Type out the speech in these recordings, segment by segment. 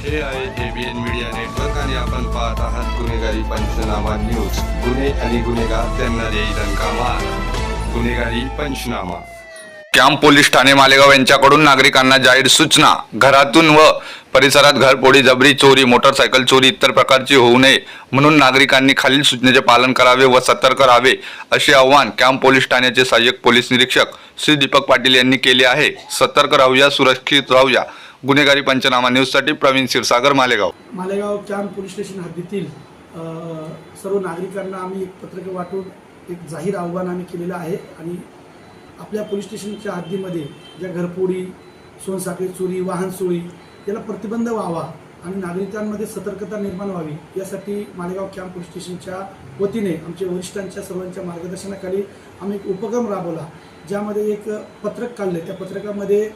हे आहे ABN media network आणि आपण पाहत आहात गुन्हेगारी पंचनामा न्यूज. गुन्हे आणि गुन्हेगार त्यांना देईल मार गुन्हेगारी पंचनामा. कॅम्प पोलीस ठाणे मालेगाव यांच्याकडून नागरिकांना जाहीर सूचना. घरातून व परिसरात घरपोडी जबरी चोरी मोटरसायकल चोरी इतर प्रकारची होऊ नये म्हणून नागरिकांनी खालील सूचनेचे पालन करावे व सतर्क राहावे असे आवाहन कॅम्प पोलीस ठाण्याचे सहाय्यक पोलीस निरीक्षक श्री दीपक पाटील यांनी केले आहे. सतर्क राहूया सुरक्षित राहूया. गुन्हेगारी पंचनामा न्यूजसाठी Praveen Kshirsagar Malegaon. Malegaon camp police station हद्दीतील सर्व नागरिकांना आम्ही एक पत्रक वाटून एक जाहीर आव्हान आम्ही केलेलं आहे आणि आपल्या पोलीस स्टेशनच्या हद्दीमध्ये ज्या घरफोडी सोनसाखळी चोरी वाहन चोरी याला प्रतिबंध व्हावा आणि नागरिकांमध्ये सतर्कता निर्माण व्हावी यासाठी मालेगाव कॅम्प पोलीस स्टेशनच्या वतीने आमच्या वरिष्ठांच्या सर्वांच्या मार्गदर्शनाखाली आम्ही एक उपक्रम राबवला ज्यामध्ये एक पत्रक काढले त्या पत्रकामध्ये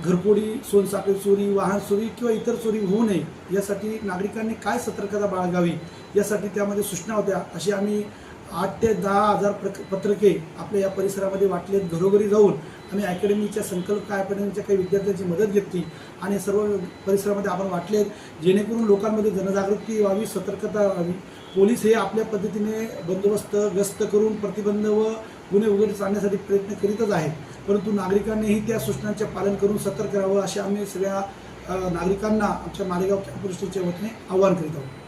घरपोडी सोनसाखळी चोरी वाहन चोरी किंवा इतर चोरी होऊ नये यासाठी नागरिकांनी काय सतर्कता बाळगावी यासाठी त्यामध्ये सूचना होत्या अशी आम्ही आठ ते दहा हजार प्रक पत्रके आपल्या या परिसरामध्ये वाटलेत घरोघरी जाऊन आम्ही अकॅडमीच्या संकल्प अकॅडमीच्या काही विद्यार्थ्यांची मदत घेतली आणि सर्व परिसरामध्ये आपण वाटलेत जेणेकरून लोकांमध्ये जनजागृती व्हावी सतर्कता व्हावी. पोलीस हे आपल्या पद्धतीने बंदोबस्त गस्त करून प्रतिबंध व गुन्हे उघडकीस आणण्यासाठी प्रयत्न करीतच आहेत. परंतु नागरिकांनीही त्या सूचनांचे पालन करून सतर्क राहावं असे आम्ही सगळ्या नागरिकांना आमच्या मालेगाव कॅम्प पोलीस स्टेशनच्या वतीने आवाहन करीत आहोत.